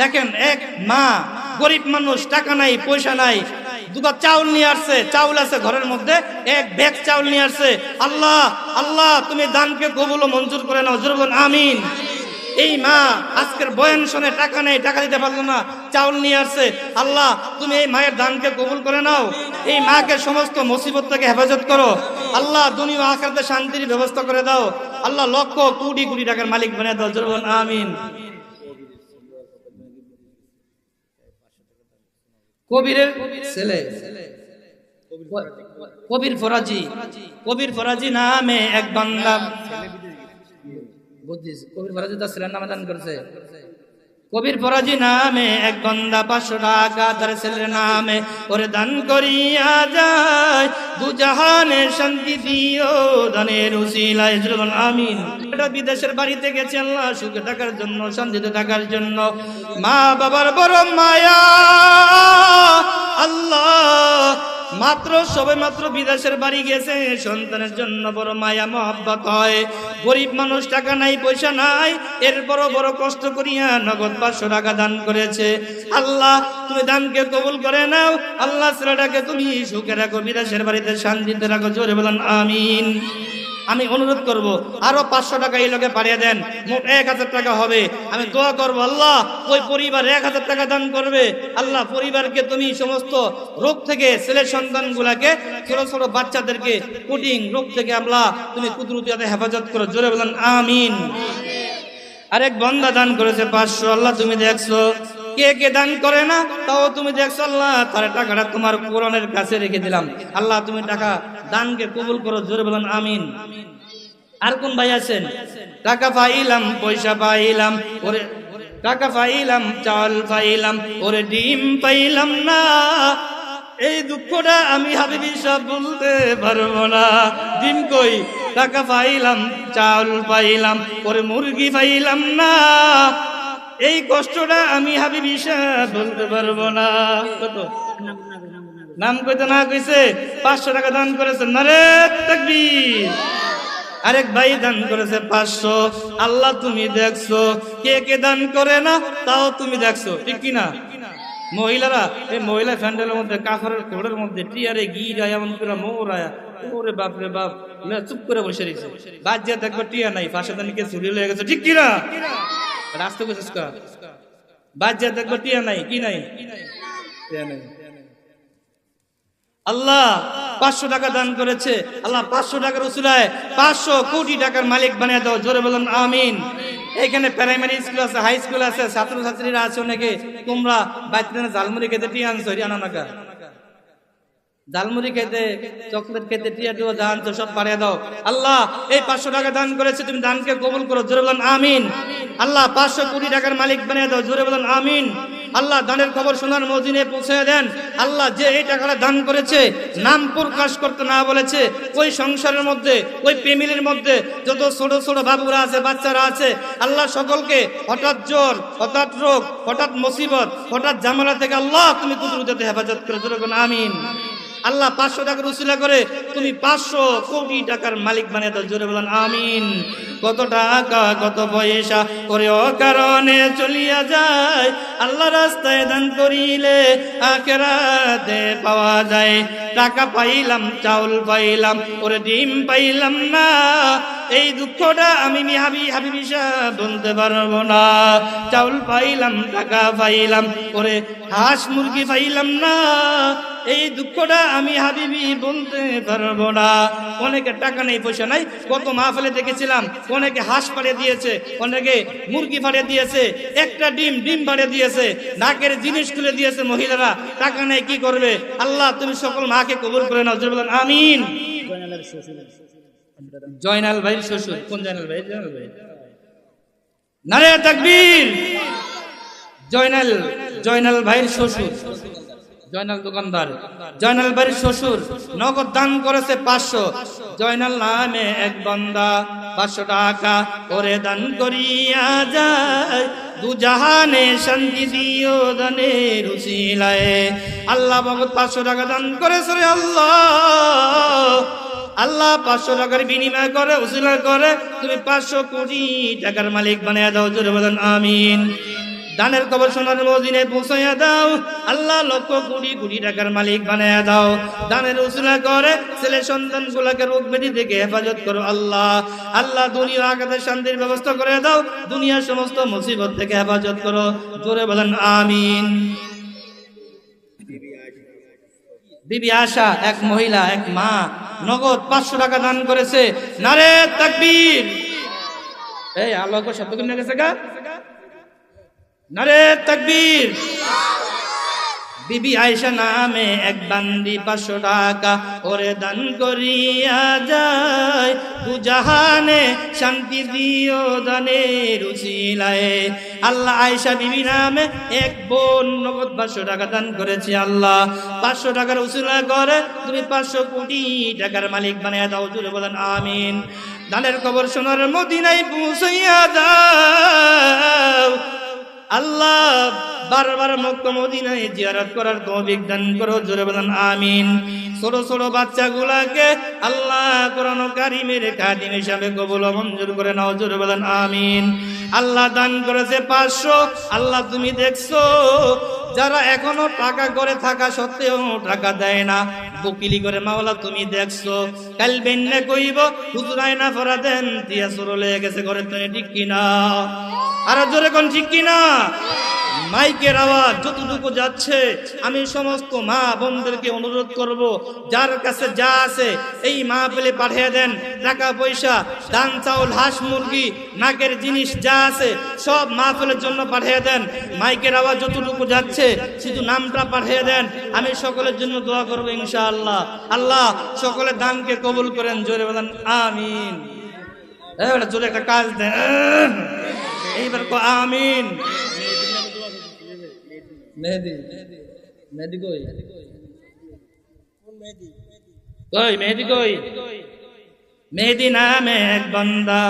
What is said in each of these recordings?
দেখেন, এক মা, গরিব মানুষ, টাকা নাই, পয়সা নাই, দুটো চাউল নিয়ে আসছে, চাউল আছে ঘরের মধ্যে, এক ব্যাগ চাউল নিয়ে আসছে, আল্লাহ আল্লাহ, তুমি দানকে কবুল মঞ্জুর করে নাও, জোর বলুন, আমিন। এই মা আজকের বয়ান শুনে টাকা নেই, টাকা দিতে পারল না, চাউল নিয়ে আসছে, আল্লাহ, তুমি এই মায়ের দানকে কবুল করে নাও, এই মাকে সমস্ত মুসিবত থেকে হেফাজত করো, আল্লাহ, দুনিয়া আখাতে শান্তির ব্যবস্থা করে দাও। আল্লাহ লক্ষ কোটি কোটি টাকার মালিক বানিয়ে দাও জোর আমিন। কবিরের ছেলে, কবির ফরাজি কবির ফরাজি নামে এক বাংলা কবির ফরাজি তার ছেলের নামে দান করেছে। কবির পরাজি নামে, এক গন্দা পাঁচশো টাকা ছেলের নামে। ওরে দান করিয়া যায় দুজাহানে শান্তি দিও, দানের উসিলায় আমিন। এটা বিদেশের বাড়িতে গেছে আল্লাহ, সুখে থাকার জন্য, শান্তিতে থাকার জন্য। মা বাবার বড় মায়া, আল্লাহ মাত্র সবে মাত্র বিদেশের বাড়ি গেছে সন্তানের জন্য বড় মায়া মহব্বত হয়। গরিব মানুষ টাকা নাই, পয়সা নাই এরপর বড় কষ্ট করিয়া নগদ পাঁচশো টাকা দান করেছে। আল্লাহ, তুমি দানকে কবুল করে নাও। আল্লাহ, ছেলেটাকে তুমি সুখে রাখো, বিদেশের বাড়িতে শান্তিতে রাখো, জোরে বলেন, আমিন। আমি অনুরোধ করব, আরও পাঁচশো টাকা এই লোকে পাঠিয়ে দেন। মোট এক হাজার টাকা হবে। আমি দোয়া করব, আল্লাহ, ওই পরিবার এক হাজার টাকা দান করবে। আল্লাহ, পরিবারকে তুমি সমস্ত রোগ থেকে, ছেলে সন্তানগুলাকে, ছোট ছোট বাচ্চাদেরকে কুটিং রোগ থেকে আল্লাহ তুমি কুদরতিয়াতে হেফাজত করো। জোরে বলেন, আমিন। আরেক বন্দা দান করেছে পাঁচশো। আল্লাহ, তুমি দেখছ? কে কে দান করে না, তাও তুমি দেখছ? আল্লাহ, তার টাকাটা তোমার কোরআনের কাছে রেখে দিলাম। আল্লাহ, তুমি টাকা দানকে কবুল করো, জোরে বলেন, আমিন। আর কোন ভাই আছেন? টাকা পাইলাম, পয়সা পাইলাম, ওরে টাকা পাইলাম, চাল পাইলাম, ওরে ডিম পাইলাম না। এই দুঃখটা আমি হাবিবি সব বলতে পারব না। ডিম কই? টাকা পাইলাম, চাল পাইলাম, ওরে মুরগি পাইলাম না। এই কষ্টটা আমি হাবিবি সাহেব বলতে পারব না। কত? নাম কইতে না কইছে, পাঁচশো টাকা দান করেছে না রে তাকবীর। আরেক ভাই দান করেছে পাঁচশো। আল্লাহ তুমি দেখছ, কে কে দান করে না, তাও তুমি দেখছ, ঠিক কি না মহিলারা, এই মহিলা ফ্যান্ডেলের মধ্যে, কাফারের কোড়ের মধ্যে, টিয়ারে গিরায় এমন করে মৌরায় ওরে বাপ রে বাপ চুপ করে বসে রয়েছে বাদ যা দেখব টিয়া নাই ফাঁসে দানিকে চুরি হয়ে গেছে, ঠিক কি না রাস্তা কা? বাদ যা দেখব টিয়া নাই, কি নাই? টিয়া নাই। আল্লাহ পাঁচশো টাকা দান করেছে। আল্লাহ পাঁচশো টাকার উসুলায় পাঁচশো কোটি টাকার মালিক বানিয়ে দাও, জোরে বলুন, আমিন। এখানে প্রাইমারি স্কুল আছে হাই স্কুল আছে, ছাত্রছাত্রীরা আছে অনেকে। তোমরা বাচ্চাদের জালমুড়ি খেতে টিয়া আনছো আনো নাকা জালমুড়ি খেতে, চকলেট খেতে, টিয়া টিয়া সব পাড়িয়ে দাও। আল্লাহ এই পাঁচশো টাকা দান করেছে, তুমি দানকে কবুল করো, জোরে বলুন, আমিন। আল্লাহ পাঁচশো কোটি টাকার মালিক বানিয়ে দাও, জোরে বলুন, আমিন। আল্লাহ দানের খবর শোনার মদিনে পৌঁছে দেন। আল্লাহ যে এই টাকাটা দান করেছে, নাম প্রকাশ করতে না বলেছে, ওই সংসারের মধ্যে, ওই ফ্যামিলির মধ্যে যত ছোট ছোট বাবুরা আছে, বাচ্চারা আছে, আল্লাহ সকলকে হঠাৎ জ্বর, হঠাৎ রোগ, হঠাৎ মুসিবত, হঠাৎ জামালা থেকে আল্লাহ তুমি কুদরতে হেফাজত করে আমিন। আল্লাহ পাঁচশো টাকার উসিলা করে, তুমি পাঁচশো কোটি টাকার মালিক বানিয়ে দাও। জোরে বলেন, আমিন। কত টাকা, কত পয়সা করে অকারণে চলিয়া যায়। আল্লাহ রাস্তায় দান করিলে আখেরাতে পাওয়া যায়। টাকা পাইলাম, চাউল পাইলাম, ওরে ডিম পাইলাম না। এই দুঃখটা আমি হাবি হাবিবি সাহেব বলতে পারব না। চাউল পাইলাম, টাকা পাইলাম, ওরে হাঁস মুরগি পাইলাম না। এই দুঃখটা আমি হাবিবি বলতে পারব না। অনেকে টাকা নেই, পয়সা নাই। কত মাহফিলে দেখেছিলাম, অনেকে হাঁস পাড়িয়ে দিয়েছে, অনেকে মুরগি পাড়িয়ে দিয়েছে, একটা ডিম ডিম পাড়িয়ে দিয়েছে, নাকের জিনিস তুলে দিয়েছে মহিলারা। টাকা নেই, কি করবে? আল্লাহ, তুমি সকল মাকে কবুল করে নাও। বলেন, আমিন। জয়নাল ভাই শ্বশুর। কোন জয়নাল ভাই? জয়নাল ভাই। নারে তাকবীর। জয়নাল জয়নাল ভাইয়ের শ্বশুর। জয়নাল দোকানদার। জয়নাল বাড়ির শ্বশুর নগদ দান করেছে পাঁচশো। জয়নাল নামে এক বন্দা পাঁচশো টাকা করে দান করিয়া যায়। দু জাহানে শান্তি দিও দানে রুসিলায় আল্লাহ ভগত পাঁচশো টাকা দান করেছে আল্লাহ। আল্লাহ পাঁচশো টাকার বিনিময় করে উসিলা করে, তুমি পাঁচশো কোটি টাকার মালিক বানিয়ে দাও, জোরে বলেন, আমিন। দানের সোনার মদিনে পৌঁছাইয়া দাও। আল্লাহ লক্ষ কোটি কোটি টাকার মালিক বানাইয়া দাও। দানের উসুলা করে ছেলে সন্তান গুলাকে রোগ ব্যাধি থেকে হেফাজত করো আল্লাহ। আল্লাহ দুনিয়া আগাতে শান্তির ব্যবস্থা করে দাও। দুনিয়ার সমস্ত মুসিবত থেকে হেফাজত করো। জোরে বলেন, আমিন। বিবি আশা, এক মহিলা, এক মা, নগদ পাঁচশো টাকা দান করেছে। নারে তাকবীর। এই আল্লাহ শব্দ কিনে গেছে গা। নারে তাকবীর। বিবি আয়েশা নামে এক বান্দি পাঁচশো টাকা ওরে দান করিয়া যায়। দু জাহানে শান্তি দিও দানের উচিলায় আল্লাহ আয়েশা বিবি নামে এক বোন নগদ পাঁচশো টাকা দান করেছে আল্লাহ। পাঁচশো টাকার উচিলা করে তুমি পাঁচশো কোটি টাকার মালিক বানিয়ে দাও জুড়ে বলেন আমিন। দানের খবর শোনার মদিনায় পৌঁছাইয়া দাও আল্লাহ বারবার মক্কা মদিনায় জিয়ারত করার তৌফিক দান করো, জোরে বলেন, আমিন। ছোট ছোট বাচ্চাগুলাকে আল্লাহ কোরআন কারিমের খাদিম হিসাবে কবুল মঞ্জুর করে নাও, জোরে বলেন, আমিন। আল্লাহ দান করেছে পাঁচশো, আল্লাহ তুমি দেখছ, যারা এখনও টাকা করে থাকা সত্ত্বেও টাকা দেয় না বকিলি করে, মাওলা, তুমি দেখছ? কাল বেন্নে কইব? হুজুরাই না ফরা দেন, দিয়া সরলে গেছে ঘরে তুমি ঠিক কিনা? আর জোরে কোন, ঠিক কিনা? মাইকের আওয়াজ যতটুকু যাচ্ছে, আমি সমস্ত মা বোনদেরকে অনুরোধ করব, যার কাছে যা আছে, এই মা পেলে পাঠিয়ে দেন। টাকা পয়সা ধান চাউল, হাঁস মুরগি, নাকের জিনিস যা আছে, সব মাহফিলের জন্য পাঠিয়ে দেন। মাইকের আওয়াজ যতটুকু যাচ্ছে, শুধু নামটা পাঠিয়ে দেন। আমি সকলের জন্য দোয়া করব ইনশাআল্লাহ। আল্লাহ সকলের দানকে কবুল করেন, জোরে বলেন, আমিন। জোরে একটা কাজ দেন। এইবার আমিন। মেহেদি মেহেদি কই? কই, মেহেদি কই? মেহেদি নামে এক বান্দা,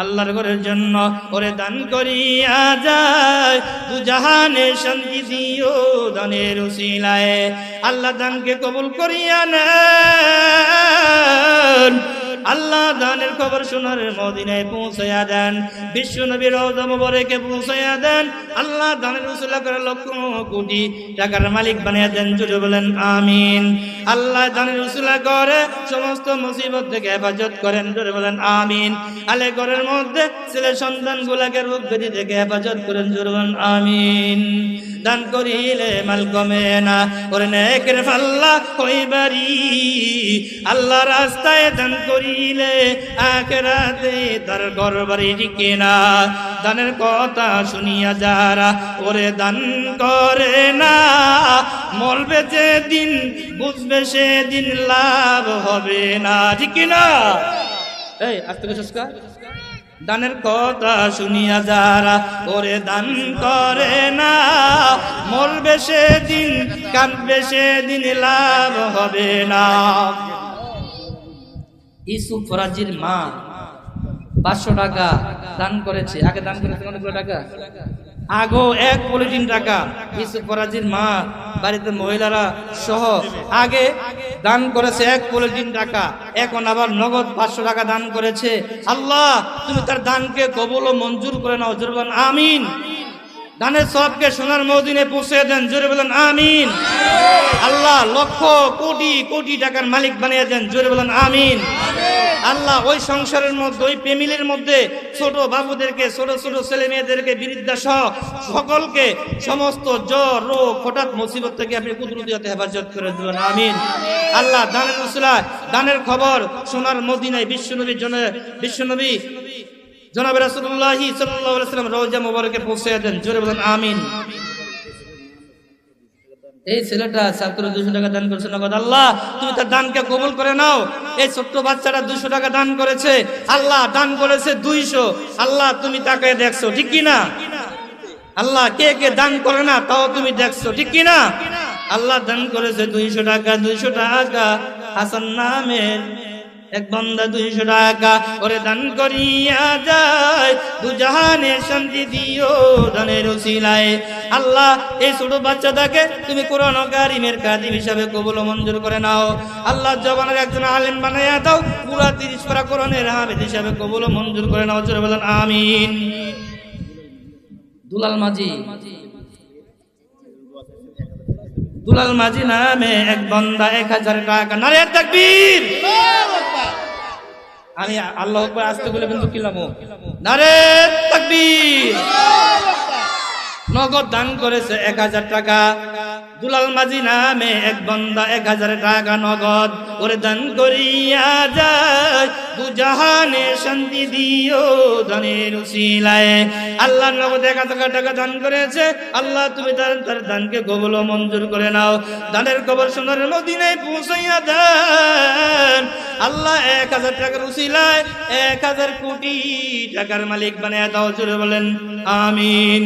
আল্লাহর ঘরের জন্য ওরে দান করিয়া যায়। দু জাহানে শান্তি দিও দানের উসিলায়, আল্লাহ দানকে কবুল করিয়া নেন। আল্লাহ দানের খবর শোনার মদিনায় পৌঁছাইয়া দেন। বিশ্ব নবীর রৌদমবরেকে পৌঁছাইয়া দেন। আল্লাহ দানের উসুলা করে লক্ষ কোটি টাকার মালিক বানিয়ে দেন। চলে বলেন, আমিন। আল্লাহ দানের উসুলা করে সমস্ত মুসিবত থেকে হেফাজত করেন। জুড়ে বলেন, আমিন। আলে ঘরের মধ্যে ছেলে সন্তান গুলাকে রোগ ব্যাধি থেকে হেফাজত করেন। জুড়ে বলেন, আমিন। দান করিলে মাল কমে না, ওরে নেকের ফাল্লা কইবারি আল্লাহ রাস্তায় দান করিলে আখেরাতে তার ঘর বাড়ি টিকে না। দানের কথা শুনিয়া যারা ওরে দান করে না, মরবে যে দিন বুঝবে সেদিন লাভ হবে না ঠিক না? এই আজ থেকে সংস্কার দানের কথা শুনিয়া যারা ওরে দান করে না মরবে সেদিন কাঁদবে সেদিন লাভ হবে না। ইসুফ ফরাজির মা পাঁচশো টাকা দান করেছে। আগে দান করেছে অনেকগুলো টাকা? আগো এক পলিটিন টাকা কিছু করাজির মা, বাড়িতে মহিলারা সহ আগে দান করেছে এক পলিটিন টাকা, এখন আবার নগদ পাঁচশো টাকা দান করেছে। আল্লাহ, তুমি তার দানকে কবল ও মঞ্জুর করে নাও, জরবান, আমিন। দানের সবকে সোনার মদিনে পৌঁছে দেন। জোরে বলেন, আমিন। আল্লাহ লক্ষ কোটি কোটি টাকার মালিক বানিয়ে দেন। জোরে বলেন, আমিন। আল্লাহ ওই সংসারের মধ্যে, ওই ফ্যামিলির মধ্যে ছোট বাবুদেরকে, ছোট ছোট ছেলে মেয়েদেরকে বৃদ্ধা সহ সকলকে সমস্ত জ্বর, রোগ, হঠাৎ মুসিবত থেকে আপনি কুদরতিতে হেফাজত করে দেবেন। আমিন। আল্লাহ দানের রসুলা দানের খবর সোনার মদিনায় বিশ্বনবীর জন্য বিশ্বনবী জনাব আলাইহি সাল্লাম রওজা মুবারকে পৌঁছে দেন। জোরে বলেন, আমিন। এই ছেলেটা ছাত্র দুশো টাকা দান করেছে, নগদ আল্লাহ, তুমি তার দানকে কবুল করে নাও। এই ছোট্ট বাচ্চাটা দুশো টাকা দান করেছে, আল্লাহ দান করেছে দুইশো। আল্লাহ, তুমি তাকে দেখছ, ঠিক কি না আল্লাহ, কে কে দান করে না, তাও তুমি দেখছ, ঠিক কি না আল্লাহ দান করেছে দুইশো টাকা দুইশো টাকা। হাসান নামের এক বন্দা দুইশো টাকা করে দান করিয়া যায়। দু জাহানের শান্তি দিও দানের উসিলায় আল্লাহ, এই ছোট বাচ্চাটাকে তুমি কোরআন কারিমের কাদিম হিসাবে কবুল মঞ্জুর করে নাও। আল্লাহ জবানের একজন আলেম বানাইয়া দাও, পুরা তিরিশ পারা কোরআনের হামিদ হিসাবে কবুল মঞ্জুর করে নাও। জোরে বলেন, আমিন। দুলাল মাঝি। দুলাল মাঝি নামে এক বন্দা এক হাজার টাকা। নারে তাকবীর। আমি আল্লাহ আসতে বলে কিন্তু কিলাম নারে তাকবীর। নগদ দান করেছে এক হাজার টাকা। দুলাল মাঝি নামে এক বন্দা এক হাজার টাকা নগদ। করে দান করিয়া যায়, দু জাহানে শান্তি দিও দানের উসিলায় আল্লাহ নগদ এক হাজার টাকা দান করেছে। আল্লাহ তুমি তার তার দানকে কবল মঞ্জুর করে নাও। দানের কবর সোনার মদিনায় পৌঁছাইয়া দেন। আল্লাহ এক হাজার টাকার উসিলায় এক হাজার কোটি টাকার মালিক বানিয়ে দাও জুড়ে বলেন। আমিন।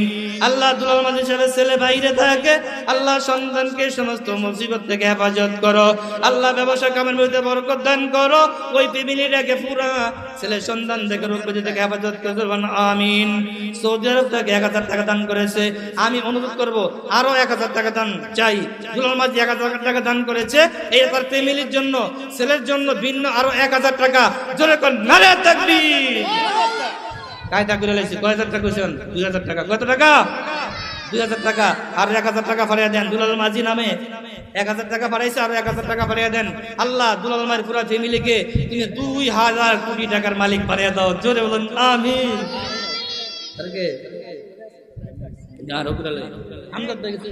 আল্লাহ দুলাল সাহেবের ছেলে বাইরে থাকে, আল্লাহ সন্তানকে সমস্ত মুসিবত থেকে হেফাজত করো। আল্লাহ ব্যবসা কামের মধ্যে বরকত দান করো। ওই ফ্যামিলিটাকে পুরা ছেলে সন্তান থেকে রোগ থেকে হেফাজত করবেন আমিন। সৌদি আরব থেকে এক হাজার টাকা দান করেছে। আমি অনুরোধ করব, আরও এক হাজার টাকা দান চাই। দুলাল মাঝি এক হাজার টাকা দান করেছে। এই তার ফ্যামিলির জন্য, ছেলের জন্য ভিন্ন আরও এক হাজার টাকা। জোরে কর নারে তাকবীর। কায়দা করে লাইছি? কয় হাজার টাকা কইছেন দুই হাজার টাকা। কত টাকা? দুই হাজার টাকা। আর এক হাজার টাকা ফারিয়া দেন দুলাল মাঝি নামে। এক হাজার টাকা ফারাইছে আর এক হাজার টাকা ফারিয়া দেন। আল্লাহ, দুলাল মায়ের পুরা ফ্যামিলিকে তুমি দুই হাজার কোটি টাকার মালিক ফারিয়া দাও। জোরে বলুন ওপরে আমদাদ দেখেছে?